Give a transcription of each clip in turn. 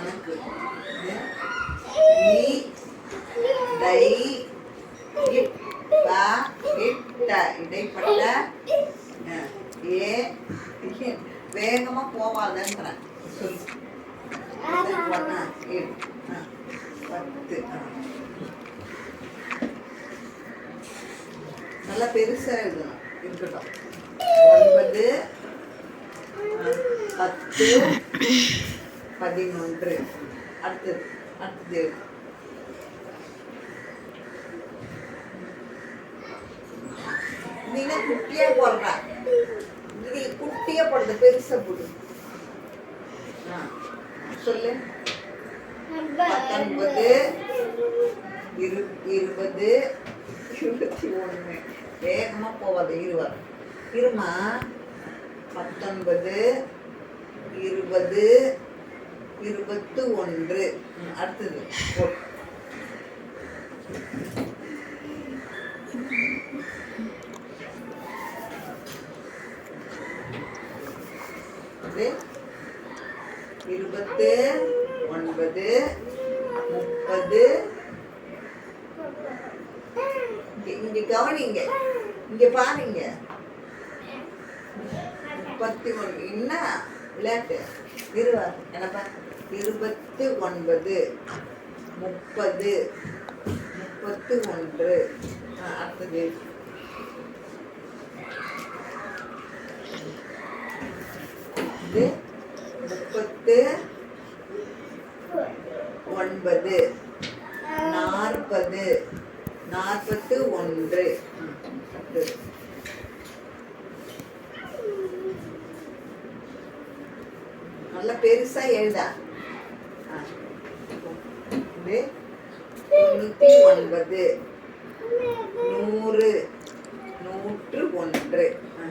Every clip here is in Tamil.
கணக்கு இது டை இட் ப இட் இடைப்பட்ட அஹ், ஏ இ. வேகமா போவாதன்றேன் சொல்லு ஒன்னா ஏழு ஆ, பத்து ஆ. நல்லா பெருசாக எழுதணும் இருக்கட்டும் ஒன்பது ஆ, பத்து பதினொன்று. அடுத்தது அடுத்தது நீங்க குட்டியா போடுற. நீ குட்டியா போடுறது பெருசா போடு. சொல்லு. பத்தொன்பது இரு இருபது இருபத்தி ஒன்று. வேகமாக போவாது இருவர் இருமா? பத்தொன்பது இருபது இருபத்து ஒன்று அடுத்தது இருபத்து ஒன்பது முப்பது. இங்க கவனிங்க. இங்க பாருங்க. முப்பத்தி ஒன்று. என்ன? விளையாட்டு. இருவா. என்னப்பா? இருபத்து ஒன்பது. முப்பது. முப்பத்து ஒன்று. அடுத்தது. இது முப்பத்து ஒன்பது. நாற்பது. நாற்பத்து ஒன்று. நல்லா பெருசா எழுதா. ஆ. ஒன்பது நூறு நூற்று ஒன்று ஆ,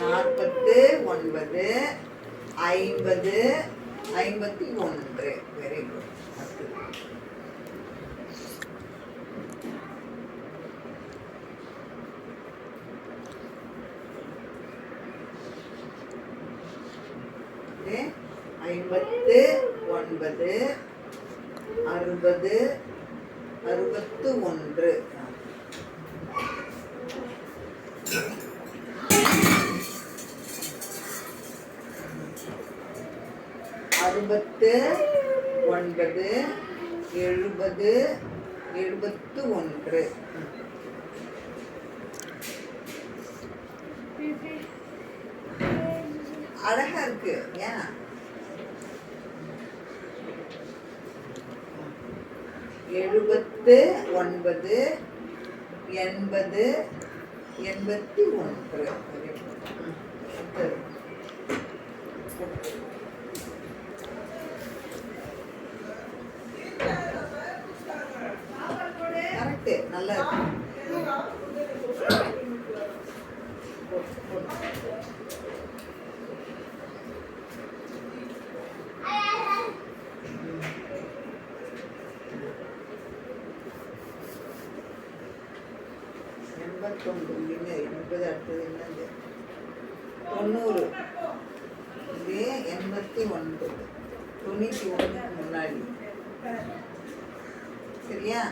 நாற்பத்து ஒன்பது ஐம்பது ஐம்பத்தி ஒன்று வெரி குட் ஐம்பத்து ஒன்பது அறுபது அறுபத்து ஒன்று. அறுபத்து ஒன்பது எழுபது எழுபத்து ஒன்று. அழகா இருக்கு ஏன்? எழுபத்து ஒன்பது எண்பது எண்பத்தி ஒன்று. ம், நல்லா இருக்கு. எண்பத்தொன்பது இல்லை எண்பது அடுத்தது என்னது? தொண்ணூறு. இது எண்பத்தி ஒன்பது தொண்ணூற்றி ஒன்றுக்கு முன்னாடி. சரியா?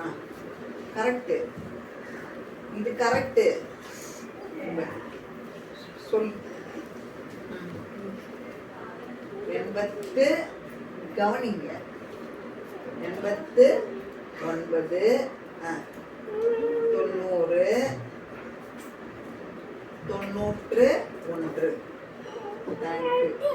ஆ கரெக்டு இது கரெக்டு சொல். எண்பத்து கவனிங்க. எண்பத்து ஒன்பது தொண்ணூறு தொண்ணூற்று ஒன்று. தேங்க்யூ